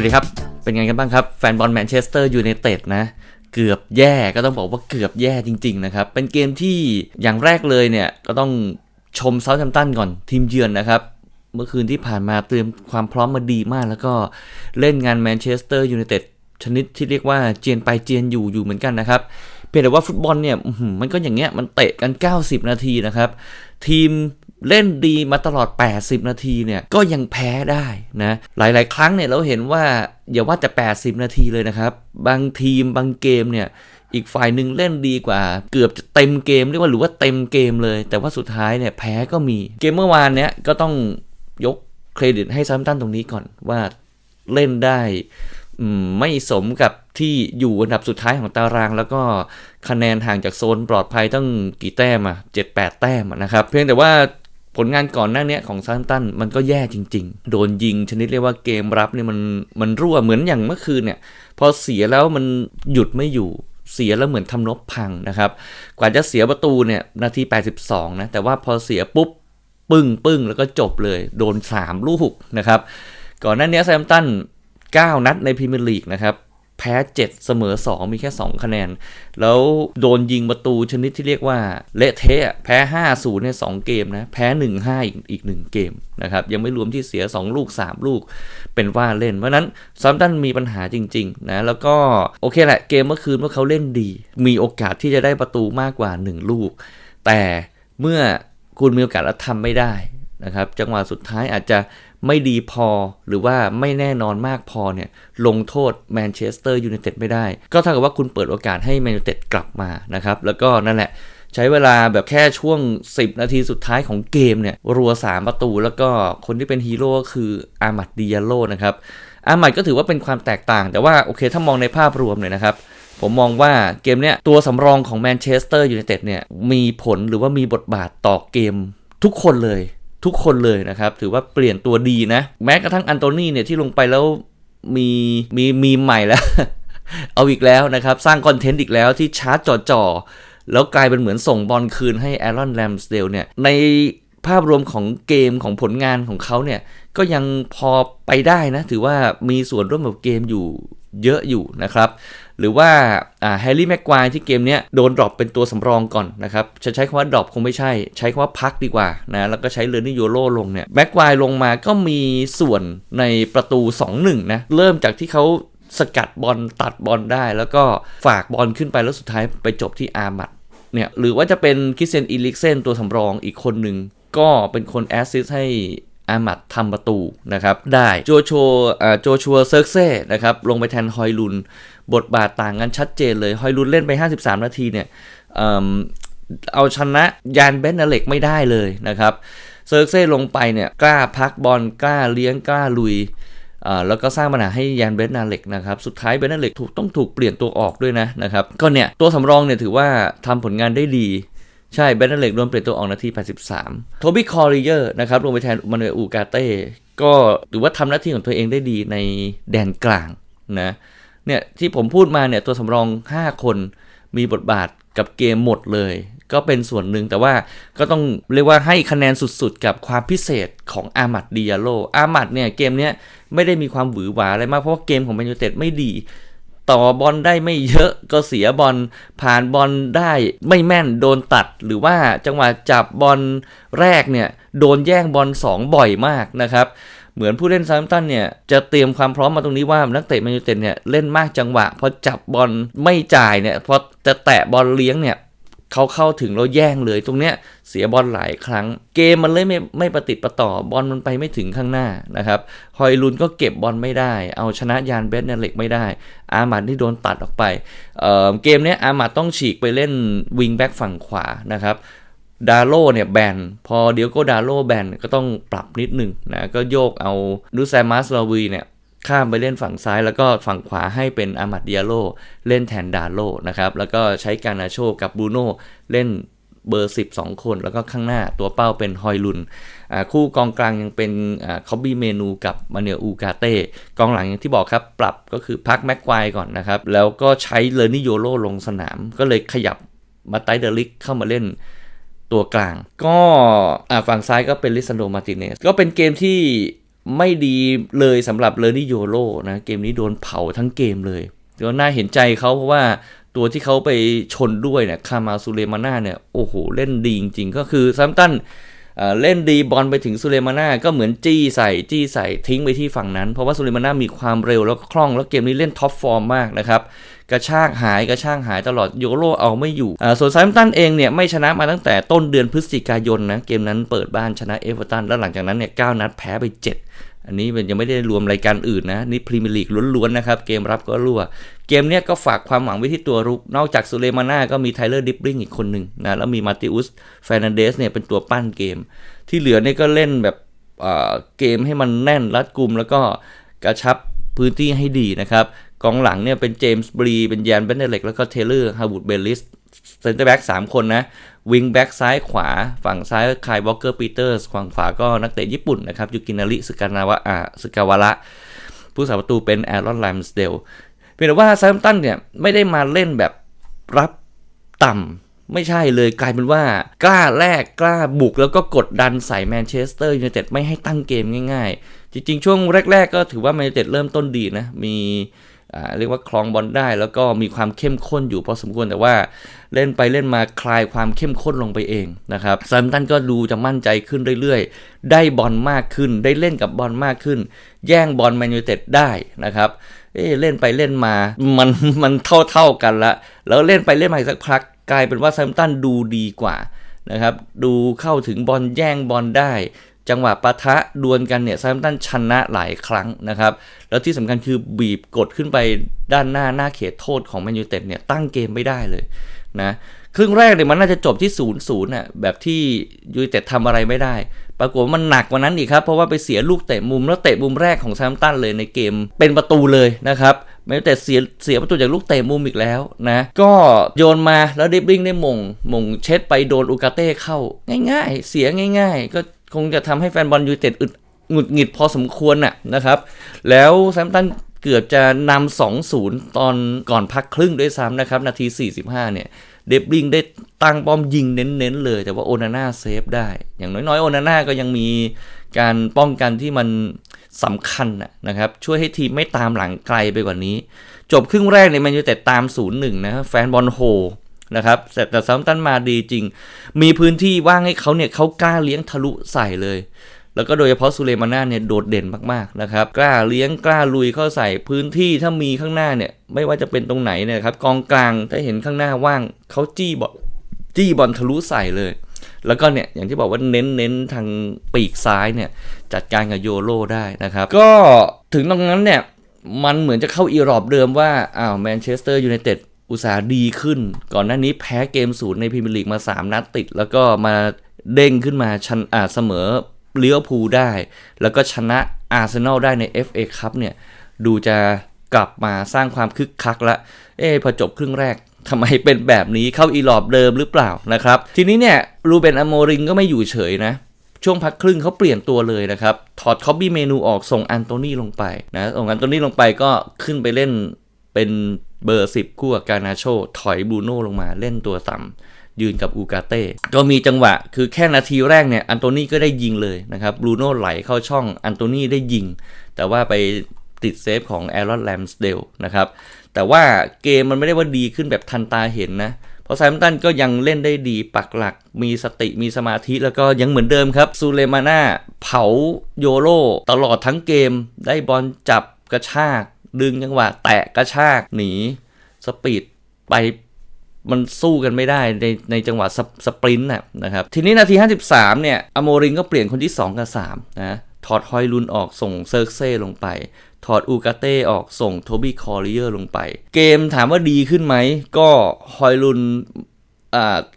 วัสดีครับ เป็นไงกันบ้างครับ แฟนบอลแมนเชสเตอร์ยูไนเต็ดนะ เกือบแย่ก็ต้องบอกว่าเกือบแย่จริง ๆ นะครับ เป็นเกมที่อย่างแรกเลยเนี่ย ก็ต้องชมเซาท์แฮมป์ตันก่อนทีมเยือนนะครับ เมื่อคืนที่ผ่านมาเตรียมความพร้อมมาดีมาก แล้วก็เล่นงานแมนเชสเตอร์ยูไนเต็ดชนิดที่เรียกว่าเจียนไปเจียนอยู่อยู่เหมือนกันนะครับเพียงแต่ว่าฟุตบอลเนี่ยมันก็อย่างเงี้ยมันเตะกัน 90 นาทีนะครับ ทีม เล่นดีมาตลอด 80 นาทีเนี่ยก็ยังแพ้ได้นะหลาย ๆ ครั้งเนี่ยเราเห็นว่าอย่าว่าแต่ 80 นาทีเลยนะครับ บางทีมบางเกมเนี่ยอีกฝ่ายหนึ่งเล่นดีกว่า เกือบจะเต็มเกมเรียกว่าหรือว่าเต็มเกมเลย แต่ว่าสุดท้ายเนี่ยแพ้ก็มีเกมเมื่อวานเนี่ยก็ต้องยกเครดิตให้ซัมตันตรงนี้ก่อนว่าเล่นได้ไม่สมกับที่อยู่อันดับสุดท้ายของตาราง แล้วก็คะแนนห่างจากโซนปลอดภัยตั้งกี่แต้มอะเจ็ดแปดแต้มนะครับ เพียงแต่ว่า ลงานก่อนหน้านี้ของซาตันมันก็แย่จริง ๆ โดนยิงชนิดเรียกว่าเกมรับเนี่ยมันมันรั่วเหมือนอย่างเมื่อคืนเนี่ย พอเสียแล้วมันหยุดไม่อยู่เสียแล้วเหมือนทำนบพังนะครับ กว่าจะเสียประตูเนี่ยนาที 82 นะ แต่ว่าพอเสียปุ๊บ ปึ้งปึ้งแล้วก็จบเลย โดน 3 ลูกนะครับ ก่อนหน้านี้แซมตัน 9 นัดในพรีเมียร์ลีกนะครับ แพ้ 7 เสมอ 2 มีแค่ 2 คะแนน แล้วโดนยิงประตูชนิดที่เรียกว่า เละเทะแพ้ 5-0 ใน 2 เกมนะ แพ้ 1-5 อีกอีก 1 เกมนะครับ ยังไม่รวมที่เสีย 2 ลูก 3 ลูกเป็นว่าเล่น เพราะนั้นซัมตันมีปัญหาจริง ๆ นะ แล้วก็ โอเคแหละ เกมเมื่อคืนเมื่อเขาเล่นดี มีโอกาสที่จะได้ประตูมากกว่า 1 ลูก แต่เมื่อคุณมีโอกาสแล้วทำไม่ได้นะครับจังหวะสุดท้ายอาจจะ ไม่ดีพอหรือว่าไม่แน่นอนมากพอเนี่ยลงโทษแมนเชสเตอร์ยูไนเต็ดไม่ได้ ก็เท่ากับว่าคุณเปิดโอกาสให้แมนยูไนเต็ดกลับมานะครับ แล้วก็นั่นแหละใช้เวลาแบบแค่ช่วง 10 นาทีสุดท้ายของเกมเนี่ยรัว 3 ประตู แล้วก็คนที่เป็นฮีโร่ก็คืออามัดดิยาโลนะครับอามัดก็ถือว่าเป็นความแตกต่าง แต่ว่าโอเคถ้ามองในภาพรวมเนี่ยนะครับผมมองว่าเกมเนี้ยตัวสำรองของแมนเชสเตอร์ยูไนเต็ดเนี่ยมีผลหรือว่ามีบทบาทต่อเกมทุกคนเลย ทุกคนเลยนะครับ ถือว่าเปลี่ยนตัวดีนะ แม้กระทั่งอันโตนี่เนี่ยที่ลงไปแล้วมีมีมีใหม่แล้ว เอาอีกแล้วนะครับ สร้างคอนเทนต์อีกแล้วที่ชาร์จจ่อๆแล้วกลายเป็นเหมือนส่งบอลคืนให้แอรอนแรมสเดลเนี่ยในภาพรวมของเกมของผลงานของเขาเนี่ยก็ยังพอไปได้นะ ถือว่ามีส่วนร่วมกับเกมอยู่ เยอะอยู่นะครับ หรือว่าแฮร์รี่แม็กควายที่เกมนี้โดนดรอปเป็นตัวสำรองก่อนนะครับจะใช้คำว่าดรอปคงไม่ใช่ ใช้คำว่าพักดีกว่านะแล้วก็ใช้เลอร์นี่โยโรลงเนี่ยแม็กควายลงมาก็มีส่วนในประตู 2-1นะเริ่มจากที่เขาสกัดบอลตัดบอลได้ แล้วก็ฝากบอลขึ้นไปแล้วสุดท้ายไปจบที่อาร์มัดเนี่ยหรือว่าจะเป็นคิเซนอีลิกเซนตัวสำรองอีกคนหนึ่งก็เป็นคนแอสซิสต์ให้ อามัดทำประตูนะครับได้โจโชโจชัวเซิร์กเซ่นะครับลงไปแทนฮอยลุน บทบาทต่างกันชัดเจนเลย ฮอยลุนเล่นไป 53 นาทีเนี่ยเอาชนะยานเบนนาเล็กไม่ได้เลยนะครับเซิร์กเซ่ลงไปเนี่ยกล้าพักบอลกล้าเลี้ยงกล้าลุยแล้วก็สร้างปัญหาให้ยานเบนนาเล็กนะครับ สุดท้ายเบนนาเล็กถูกต้องถูกเปลี่ยนตัวออกด้วยนะนะครับ ก็เนี่ย ตัวสำรองเนี่ยถือว่าทำผลงานได้ดี ใช่เบนเล็กโดนเปลี่ยนตัวออกนาที 83 โทบี้คอริเยอร์นะครับลงไปแทนมานูเอลอูกาเต้ก็ถือว่าทำหน้าที่ของตัวเองได้ดีในแดนกลางนะเนี่ยที่ผมพูดมาเนี่ยตัวสำรอง 5 คนมีบทบาทกับเกมหมดเลย ก็เป็นส่วนหนึ่งแต่ว่าก็ต้องเรียกว่าให้คะแนนสุดๆ กับความพิเศษของอามัดดิยาโลอามัดเนี่ยเกมเนี้ยไม่ได้มีความหวือหวาอะไรมากเพราะว่าเกมของแมนยูเต็ดไม่ดี ต่อบอลได้ไม่เยอะก็เสียบอลผ่านบอลได้ไม่แม่นโดนตัด หรือว่าจังหวะจับบอลแรกเนี่ยโดนแย่งบอล2 บ่อยมากนะครับเหมือนผู้เล่นซาร์ตันเนี่ยจะเตรียมความพร้อมมาตรงนี้ว่านักเตะแมนยูเต็ดเนี่ยเล่นมากจังหวะพอจับบอลไม่จ่ายเนี่ยพอจะแตะบอลเลี้ยงเนี่ย เขาเข้าถึงแล้วแย่งเลยตรงเนี้ยเสียบอลหลายครั้ง เกมมันเลยไม่ไม่ประติดประต่อบอลมันไปไม่ถึงข้างหน้านะครับฮอยลุนก็เก็บบอลไม่ได้ เอาชนะยานเบสเนเล็กไม่ได้ อามัดที่โดนตัดออกไปเเกมเนี้ยอามัดต้องฉีกไปเล่นวิงแบ็กฝั่งขวานะครับดาโลเนี่ยแบน พอเดียวก็ดาโลแบนก็ต้องปรับนิดหนึ่งนะก็โยกเอาดูแซมัสลาวีเนี่ย ข้ามไปเล่นฝั่งซ้ายแล้วก็ฝั่งขวาให้เป็นอามัดเดียโลเล่นแทนดาโลนะครับแล้วก็ใช้การนาโชกับบูโน่เล่นเบอร์ 10 2 คน แล้วก็ข้างหน้าตัวเป้าเป็นฮอยลุนคู่กองกลางยังเป็นคอบบี้เมนูกับมาเนลอูกาเต้กองหลังอย่างที่บอกครับ ปรับก็คือพักแม็กควายก่อนนะครับ แล้วก็ใช้เลอร์นิโยโลลงสนาม ก็เลยขยับมาไตเดลิกเข้ามาเล่นตัวกลาง ก็ฝั่งซ้ายก็เป็นลิซันโดมาติเนสก็เป็นเกมที่ ไม่ดีเลยสำหรับเลอร์นี่โยโรนะเกมนี้โดนเผาทั้งเกมเลยก็น่าเห็นใจเขาเพราะว่าตัวที่เขาไปชนด้วยเนี่ยคามาซูเลมาน่าเนี่ยโอ้โหเล่นดีจริงๆ ก็คือซัมตันเอ่อเล่นดีบอลไปถึงซูเลมาน่าก็เหมือนจี้ใส่จี้ใส่ทิ้งไปที่ฝั่งนั้น เพราะว่าซูเลมาน่ามีความเร็วแล้วก็คล่อง แล้วเกมนี้เล่นท็อปฟอร์มมากนะครับ กระชากหายกระชากหายตลอดโยโรเอาไม่อยู่ส่วนไซมตันเองเนี่ยไม่ชนะมาตั้งแต่ต้นเดือนพฤศจิกายนนะ เกมนั้นเปิดบ้านชนะเอเวอร์ตันแล้วหลังจากนั้นเนี่ยเนัดแพ้ไป 7 อันนี้มันยังไม่ได้รวมรายการอื่นนะ นี่พรีเมียร์ลีกล้วนๆนะครับ เกมรับก็รั่ว เกมเนี้ยก็ฝากความหวังไว้ที่ตัวรุก นอกจากซูเลมาน่าก็มีไทเลอร์ดิปริงอีกคนหนึ่งนะแล้วมีมาติอุสแฟรนันเดสเนี่ยเป็นตัวปั้นเกม ที่เหลือเนี่ยก็เล่นแบบเอ่อเกมให้มันแน่นรัดกุมแล้วก็กระชับพื้นที่ให้ดีนะครับ กองหลังเนี่ยเป็นเจมส์บรีเป็นแยนเบนเดเล็กแล้วก็เทเลอร์ฮาวูดเบลลิสเซนเตอร์แบ็กสามคนนะวิงแบ็กซ้ายขวา ฝั่งซ้ายคายวอลเกอร์ปีเตอร์สฝั่งขวาก็นักเตะญี่ปุ่นนะครับยูกินาริสึกานาวะอาสึกาวาระผู้สาประตูเป็นแอรอนไลมสเดลเพียงแต่ว่าซมตันเนี่ยไม่ได้มาเล่นแบบรับต่ำไม่ใช่เลยกลายเป็นว่ากล้าแลกกล้าบุกแล้วก็กดดันใส่แมนเชสเตอร์ยูไนเต็ดไม่ให้ตั้งเกมง่าย ๆ จริง ๆ ช่วงแรก ๆ ก็ถือว่าแมนยูไนเต็ดเริ่มต้นดีนะ มี เรียกว่าคลองบอลได้ แล้วก็มีความเข้มข้นอยู่พอสมควรแต่ว่าเล่นไปเล่นมาคลายความเข้มข้นลงไปเองนะครับซัมตันก็ดูจะมั่นใจขึ้นเรื่อยๆ ได้บอลมากขึ้น ได้เล่นกับบอลมากขึ้น แย่งบอลแมนยูเต็ดได้นะครับเอ๊เล่นไปเล่นมา มันมันเท่าเท่าๆกันละ แล้วเล่นไปเล่นมาอีกสักพักกลายเป็นว่าแซมตันดูดีกว่านะครับ ดูเข้าถึงบอลแย่งบอลได้ จังหวะปะทะดวลกันเนี่ยแซมตันชนะหลายครั้งนะครับ แล้วที่สำคัญคือบีบกดขึ้นไปด้านหน้าหน้าเขตโทษของแมนยูเต็ดเนี่ยตั้งเกมไม่ได้เลยนะครึ่งแรกเนี่ยมันน่าจะจบที่0ูนย์ศูนย์น่ะแบบที่ยูเต็ดทำอะไรไม่ได้ ปรากฏว่ามันหนักกว่านั้นอีกครับ เพราะว่าไปเสียลูกเตะมุมแล้วเตะมุมแรกของแซมตันเลยในเกมเป็นประตูเลยนะครับแม้แต่เสียเสียประตูจากลูกเตะมุมอีกแล้วนะ ก็โยนมาแล้วดิบลิงได้มงมงเช็ดไปโดนอูกาเต้เข้าง่าย ๆ เสียง่าย ๆ ก็ คงจะทำให้แฟนบอลยูเต็ดอึดหงุดหงิดพอสมควรน่ะนะครับ แล้วแซมตันเกือบจะนำ2-0 ตอนก่อนพักครึ่งด้วยซ้ำนะครับ นาที 45 เนี่ย เดบลิงได้ตั้งป้อมยิงเน้นๆเลย แต่ว่าโอนาน่าเซฟได้ อย่างน้อยๆ โอนาน่าก็ยังมีการป้องกันที่มันสำคัญนะนะครับ ช่วยให้ทีมไม่ตามหลังไกลไปกว่านี้ จบครึ่งแรกในแมนยูแต่ตาม 0-1 นะแฟนบอลโฮ นะครับแต่แต่ซัมตันมาดีจริง มีพื้นที่ว่างให้เขาเนี่ยเขากล้าเลี้ยงทะลุใส่เลย แล้วก็โดยเฉพาะซูเลมาน่าเนี่ยโดดเด่นมากๆนะครับกล้าเลี้ยงกล้าลุยเข้าใส่พื้นที่ถ้ามีข้างหน้าเนี่ยไม่ว่าจะเป็นตรงไหนเนี่ยครับกองกลางถ้าเห็นข้างหน้าว่างเขาจี้บอลจี้บอลทะลุใส่เลยแล้วก็เนี่ยอย่างที่บอกว่าเน้นเน้นทางปีกซ้ายเนี่ยจัดการกับโยโรได้นะครับ ก็ถึงตรงนั้นเนี่ยมันเหมือนจะเข้าอีรอบเดิมว่าอ้าวแมนเชสเตอร์ยูไนเต็ด อุตสาห์ดีขึ้น ก่อนหน้านี้แพ้เกมศูนย์ในพรีเมียร์ลีกมา 3 นัดติด แล้วก็มาเด้งขึ้นมาชันอาเสมอเลี้ยวพูได้ แล้วก็ชนะอาร์เซนอลได้ใน FA ครับเนี่ยดูจะกลับมาสร้างความคึกคักละ เอ๊พอจบครึ่งแรกทำไมเป็นแบบนี้เข้าอีรอบเดิมหรือเปล่านะครับ ทีนี้เนี่ยรูเบนอโมริงก็ไม่อยู่เฉยนะ ช่วงพักครึ่งเขาเปลี่ยนตัวเลยนะครับ ถอดคอบบี้เมนูออกส่งอันโตนี่ลงไปนะส่งอันโตนี่ลงไปก็ขึ้นไปเล่นเป็น เบอร์ 10 คู่กับการนาโช ถอยบูโน่ลงมาเล่นตัวต่ำยืนกับอูกาเต้ก็มีจังหวะคือแค่นาทีแรกเนี่ยอันโตนี่ก็ได้ยิงเลยนะครับบูโน่ไหลเข้าช่องอันโตนี่ได้ยิง แต่ว่าไปติดเซฟของแอรอนแลมสเดลนะครับแต่ว่าเกมมันไม่ได้ว่าดีขึ้นแบบทันตาเห็นนะเพราะไซมตันก็ยังเล่นได้ดีปักหลัก มีสติมีสมาธิแล้วก็ยังเหมือนเดิมครับซูเลมาน่าเผาโยโรตลอดทั้งเกมได้บอลจับกระชาก ดึงจังหวะแตะกระชากหนีสปีดไปมันสู้กันไม่ได้ในในจังหวะสปสปรินต์นะนะครับ ทีนี้นาที 53 เนี่ยอโมริงก็เปลี่ยนคนที่ 2 กับ 3 นะ ถอดฮอยลุนออกส่งเซิร์กเซ่ลงไป ถอดอูกาเต้ออกส่งโทบี้คอร์เรียร์ลงไป เกมถามว่าดีขึ้นไหม ก็ฮอยลุน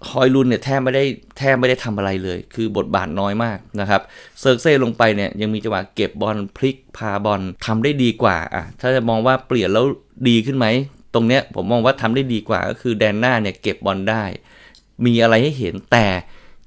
ฮอยลุนเนี่ยแทบไม่ได้แทบไม่ได้ทำอะไรเลย คือบทบาทน้อยมากนะครับเซิร์เซ่ลงไปเนี่ยยังมีจังหวะเก็บบอลพลิกพาบอลทำได้ดีกว่าอะถ้าจะมองว่าเปลี่ยนแล้วดีขึ้นไหม ตรงเนี้ยผมมองว่าทำได้ดีกว่าก็คือแดนหน้าเนี่ยเก็บบอลได้ มีอะไรให้เห็นแต่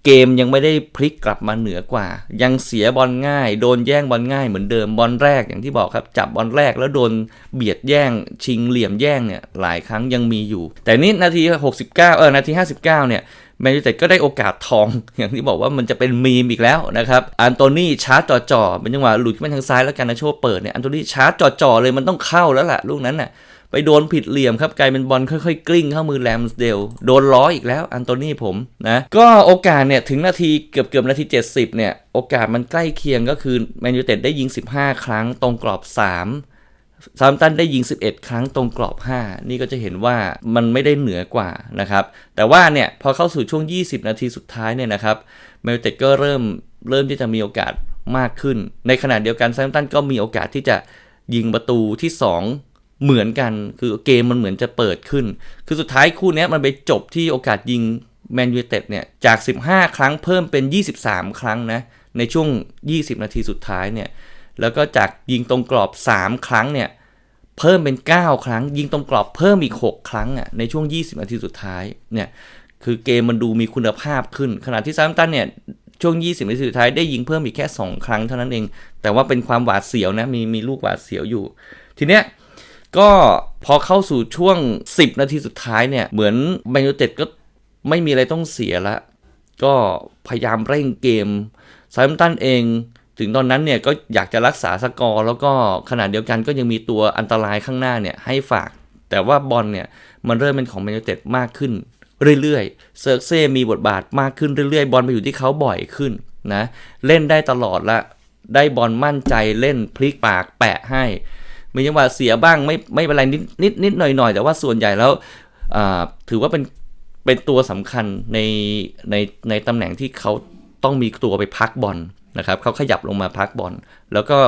เกมยังไม่ได้พลิกกลับมาเหนือกว่า ยังเสียบอลง่าย โดนแย่งบอลง่ายเหมือนเดิมบอลแรกอย่างที่บอกครับ จับบอลแรกแล้วโดนเบียดแย่ง ชิงเหลี่ยมแย่งเนี่ยหลายครั้งยังมีอยู่ แต่นี่นาที 69 เออนาที 59 เนี่ยแมนยูเต็ดก็ได้โอกาสทองอย่างที่บอกว่ามันจะเป็นมีมอีกแล้วนะครับอันโตนี่ชาร์จจ่อๆเป็นจังหวะหลุดขึ้นมาทางซ้ายแล้วกันนะโชเปิดเนี่ยอันโตนี่ชาร์จจ่อๆเลยมันต้องเข้าแล้วล่ะลูกนั้นน่ะ ไปโดนผิดเหลี่ยมครับกลายเป็นบอลค่อยๆ กลิ้งเข้ามือแรมสเดลโดนล้ออีกแล้วอันโตนี่ผมนะก็โอกาสเนี่ยถึงนาทีเกือบเกือบนาที 70 เนี่ย โอกาสมันใกล้เคียงก็คือแมนยูเต็ดได้ยิง 15 ครั้งตรงกรอบ 3ซามตันได้ยิง 11 ครั้งตรงกรอบ 5 นี่ก็จะเห็นว่ามันไม่ได้เหนือกว่านะครับ แต่ว่าเนี่ยพอเข้าสู่ช่วง 20 นาทีสุดท้ายเนี่ยนะครับเมลเต็ดก็เริ่มเริ่มที่จะมีโอกาสมากขึ้น ในขณะเดียวกันซามตันก็มีโอกาสที่จะยิงประตูที่ 2 เหมือนกันคือเกมมันเหมือนจะเปิดขึ้น คือสุดท้ายคู่นี้มันไปจบที่โอกาสยิงแมนยูเต็ดเนี่ยจาก 15 ครั้งเพิ่มเป็น 23 ครั้งนะ ในช่วง 20 นาทีสุดท้ายเนี่ย แล้วก็จากยิงตรงกรอบ 3 ครั้งเนี่ย เพิ่มเป็น 9 ครั้ง ยิงตรงกรอบเพิ่มอีก 6 ครั้งอะในช่วง 20 นาทีสุดท้ายเนี่ยคือเกมมันดูมีคุณภาพขึ้น ขณะที่ซามตันเนี่ยช่วง 20 นาทีสุดท้ายได้ยิงเพิ่มอีกแค่ 2 ครั้งเท่านั้นเอง แต่ว่าเป็นความหวาดเสียวนะมีมีลูกหวาดเสียวอยู่ ทีเนี้ย ก็พอเข้าสู่ช่วง 10 นาทีสุดท้ายเนี่ย เหมือนแมนยูเต็ดก็ไม่มีอะไรต้องเสียละ ก็พยายามเร่งเกมซามตันเอง ถึงตอนนั้นเนี่ยก็อยากจะรักษาสกอร์ แล้วก็ขณะเดียวกันก็ยังมีตัวอันตรายข้างหน้าเนี่ยให้ฝาก แต่ว่าบอลเนี่ยมันเริ่มเป็นของแมนยูเต็ดมากขึ้นเรื่อยๆ เซิร์กเซ่มีบทบาทมากขึ้นเรื่อยๆ บอลไปอยู่ที่เขาบ่อยขึ้นนะ เล่นได้ตลอดละ ได้บอลมั่นใจเล่นพลิกปากแปะให้ มีจังหวะเสียบ้างไม่ไม่เป็นไรนิดนิดนิดหน่อยหน่อยแต่ว่าส่วนใหญ่แล้วถือว่าเป็นเป็นตัวสำคัญในในในตำแหน่งที่เขาต้องมีตัวไปพักบอลนะครับเขาขยับลงมาพักบอลแล้วก็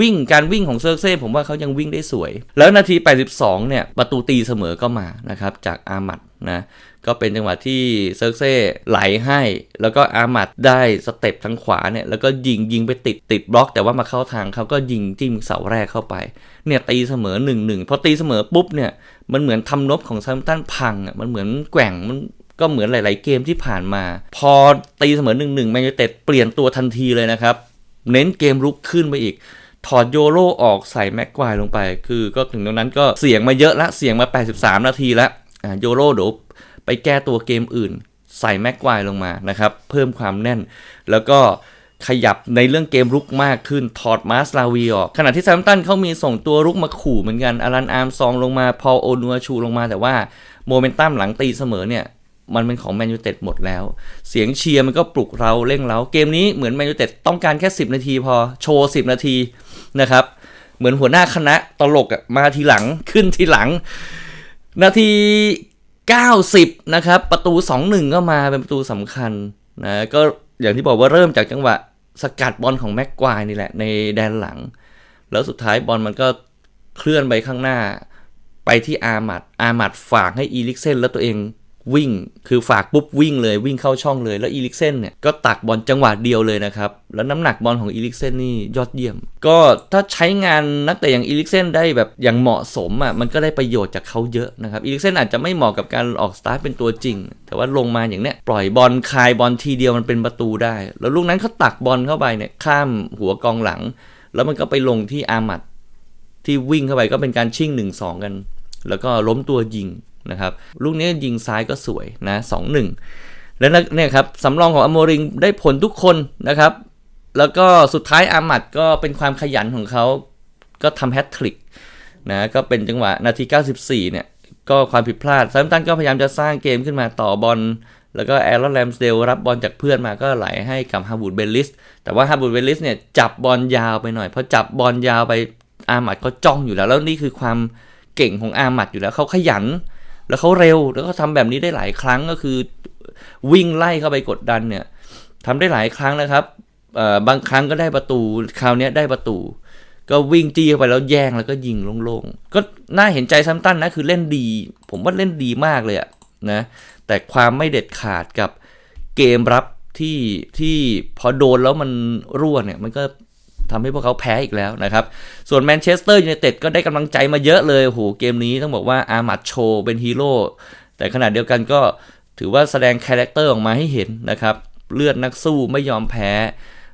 วิ่งการวิ่งของเซอร์เซ่ผมว่าเขายังวิ่งได้สวย แล้วนาที 82 เนี่ย ประตูตีเสมอก็มานะครับจากอามัด นะก็เป็นจังหวะที่เซิร์กเซ่ไหลให้ แล้วก็อามัดได้สเต็ปทางขวาเนี่ยแล้วก็ยิงยิงไปติดติดบล็อก แต่ว่ามาเข้าทางเขาก็ยิงจิ้มเสาแรกเข้าไปเนี่ยตีเสมอ1นหนึ่งพอตีเสมอปุ๊บเนี่ยมันเหมือนทำนบของซัมตันพังอะมันเหมือนแกว่งมันก็เหมือนหลาย ๆ เกมที่ผ่านมา พอตีเสมอ1นหนึ่งแมนยูเต็ดเปลี่ยนตัวทันทีเลยนะครับ เน้นเกมรุกขึ้นไปอีกถอดโยโรออกใส่แม็กควายลงไป คือก็ถึงตรงนั้นก็เสียงมาเยอะละเสียงมา 83 นาทีแล้ว โยโรเดี๋ยวไปแก้ตัวเกมอื่น ใส่แม็กควายลงมานะครับ เพิ่มความแน่น แล้วก็ขยับในเรื่องเกมรุกมากขึ้น ถอดมาสลาวีออก ขณะที่แซมตันเขามีส่งตัวรุกมาขู่เหมือนกันอารันอาร์มซองลงมาพอโอนัวชูลงมาแต่ว่าโมเมนตัมหลังตีเสมอเนี่ยมันเป็นของแมนยูเต็ดหมดแล้ว เสียงเชียร์มันก็ปลุกเราเร่งเราเกมนี้เหมือนแมนยูเต็ดต้องการแค่ 10 นาทีพอโชว์ 10 นาทีนะครับ เหมือนหัวหน้าคณะตลกมาทีหลังขึ้นทีหลัง นาที 90 นะครับ ประตู 2-1 ก็มาเป็นประตูสำคัญนะก็อย่างที่บอกว่าเริ่มจากจังหวะสกัดบอลของแม็กควายนี่แหละ ในแดนหลัง แล้วสุดท้ายบอลมันก็เคลื่อนไปข้างหน้า ไปที่อามัดอามัดฝากให้อีลิกเซนแล้วตัวเอง วิ่ง คือฝากปุ๊บวิ่งเลยวิ่งเข้าช่องเลย แล้วอีลิกเซนเนี่ยก็ตักบอลจังหวะเดียวเลยนะครับ แล้วน้ำหนักบอลของอีลิกเซนนี่ยอดเยี่ยม ก็ถ้าใช้งานนักเตะอย่างอีลิกเซนได้แบบอย่างเหมาะสมอะมันก็ได้ประโยชน์จากเขาเยอะนะครับอีลิกเซนอาจจะไม่เหมาะกับการออกสตาร์ทเป็นตัวจริง แต่ว่าลงมาอย่างเนี้ยปล่อยบอลคายบอลทีเดียวมันเป็นประตูได้ แล้วลูกนั้นเขาตักบอลเข้าไปเนี่ยข้ามหัวกองหลัง แล้วมันก็ไปลงที่อามัดที่วิ่งเข้าไปก็เป็นการชิ่ง1 2กัน แล้วก็ล้มตัวยิง นะครับลูกนี้ยิงซ้ายก็สวยนะ2-1แล้วเนี่ยครับสำรองของอโมริงได้ผลทุกคนนะครับ แล้วก็สุดท้ายอามัดก็เป็นความขยันของเขาก็ทำแฮตทริกนะก็เป็นจังหวะนาที 94 เนี่ย ก็ความผิดพลาดซัมตันก็พยายามจะสร้างเกมขึ้นมาต่อบอลแล้วก็แอรอนแรมสเดลรับบอลจากเพื่อนมาก็ไหลให้กับฮาบูดเบลลิส แต่ว่าฮาบูดเบลลิสเนี่ยจับบอลยาวไปหน่อยพอจับบอลยาวไปอามัดก็จ้องอยู่แล้ว แล้วนี่คือความเก่งของอามัดอยู่แล้วเขาขยัน แล้วเขาเร็วแล้วก็ทำแบบนี้ได้หลายครั้งก็คือ วิ่งไล่เข้าไปกดดันเนี่ยทำได้หลายครั้งนะครับบางครั้งก็ได้ประตูคราวนี้ได้ประตู ก็วิ่งจี้เข้าไปแล้วแย่งแล้วก็ยิงโล่งๆก็น่าเห็นใจซัมตันนะคือเล่นดี ผมว่าเล่นดีมากเลยอะนะแต่ความไม่เด็ดขาดกับเกมรับที่ที่พอโดนแล้วมันรั่วเนี่ยมันก็ ทำให้พวกเขาแพ้อีกแล้วนะครับ ส่วนแมนเชสเตอร์ยูไนเต็ดก็ได้กำลังใจมาเยอะเลยโหเกมนี้ต้องบอกว่าอามัดโชเป็นฮีโร่แต่ขณะเดียวกันก็ถือว่าแสดงคาแรคเตอร์ออกมาให้เห็นนะครับ เลือดนักสู้ไม่ยอมแพ้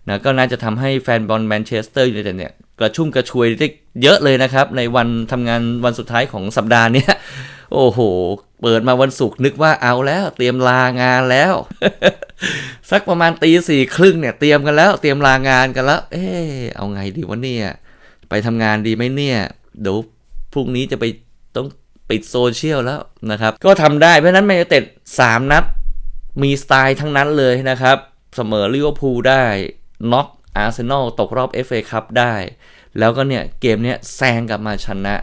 นะก็น่าจะทำให้แฟนบอลแมนเชสเตอร์ยูไนเต็ดเนี่ยกระชุ่มกระชวยได้เยอะเลยนะครับ ในวันทำงานวันสุดท้ายของสัปดาห์นี้ โอ้โห เปิดมาวันศุกร์นึกว่าเอาแล้ว เตรียมลางานแล้ว สักประมาณตีสี่ครึ่งเนี่ยเตรียมกันแล้ว เตรียมลางานกันแล้ว เอ๊เอาไงดีวะเนี่ย ไปทำงานดีไหมเนี่ย เดี๋ยวพรุ่งนี้จะไปต้องปิดโซเชียลแล้วนะครับ ก็ทำได้เพราะฉะนั้นแมนยูเต็ดสามนัดมีสไตล์ทั้งนั้นเลยนะครับ เสมอลิเวอร์พูลได้น็อกอาร์เซนอลตกรอบ FA คัพได้ แล้วก็เนี่ย เกมเนี้ยแซงกลับมาชนะ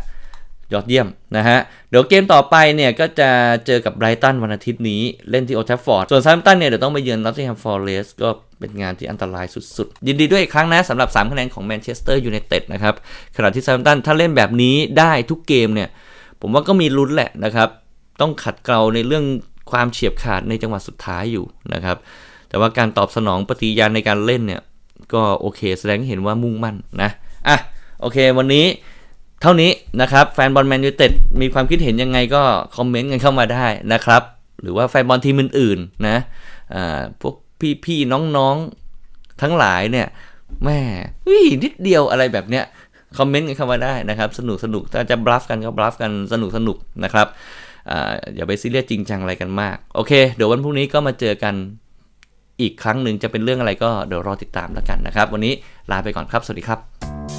ยอดเยี่ยมนะฮะ เดี๋ยวเกมต่อไปเนี่ยก็จะเจอกับไบรตันวันอาทิตย์นี้เล่นที่โอท f ฟอร์ด ส่วนซัมตันเนี่ยเดี๋ยวต้องไปเยือนนอตติงแฮมฟอร์เรสก็เป็นงานที่อันตรายสุดๆ ยินดีด้วยอีกครั้งนะสำหรับ 3 คะแนนของแมนเชสเตอร์ยูไนเต็ดนะครับ ขณะที่ซัมตันถ้าเล่นแบบนี้ได้ทุกเกมเนี่ย ผมว่าก็มีลุ้นแหละนะครับ ต้องขัดเกลาในเรื่องความเฉียบขาดในจังหวะสุดท้ายอยู่นะครับ แต่ว่าการตอบสนองปฏิญาณในการเล่นเนี่ยก็โอเคแสดงให้เห็นว่ามุ่งมั่นนะ อะโอเค วันนี้ เท่านี้นะครับแฟนบอลแมนยูเต็ดมีความคิดเห็นยังไงก็คอมเมนต์กันเข้ามาได้นะครับ หรือว่าแฟนบอลทีมอื่นๆนะอ่าพวกพี่ๆน้องๆทั้งหลายเนี่ยแม่วินิดเดียวอะไรแบบเนี้ยคอมเมนต์กันเข้ามาได้นะครับ สนุกสนุกถ้าจะบลัฟกันก็บลัฟกันสนุกสนุกนะครับอ่าอย่าไปซีเรียสจริงจังอะไรกันมาก โอเค เดี๋ยววันพรุ่งนี้ก็มาเจอกันอีกครั้งหนึ่งจะเป็นเรื่องอะไรก็เดี๋ยวรอติดตามแล้วกันนะครับ วันนี้ลาไปก่อนครับ สวัสดีครับ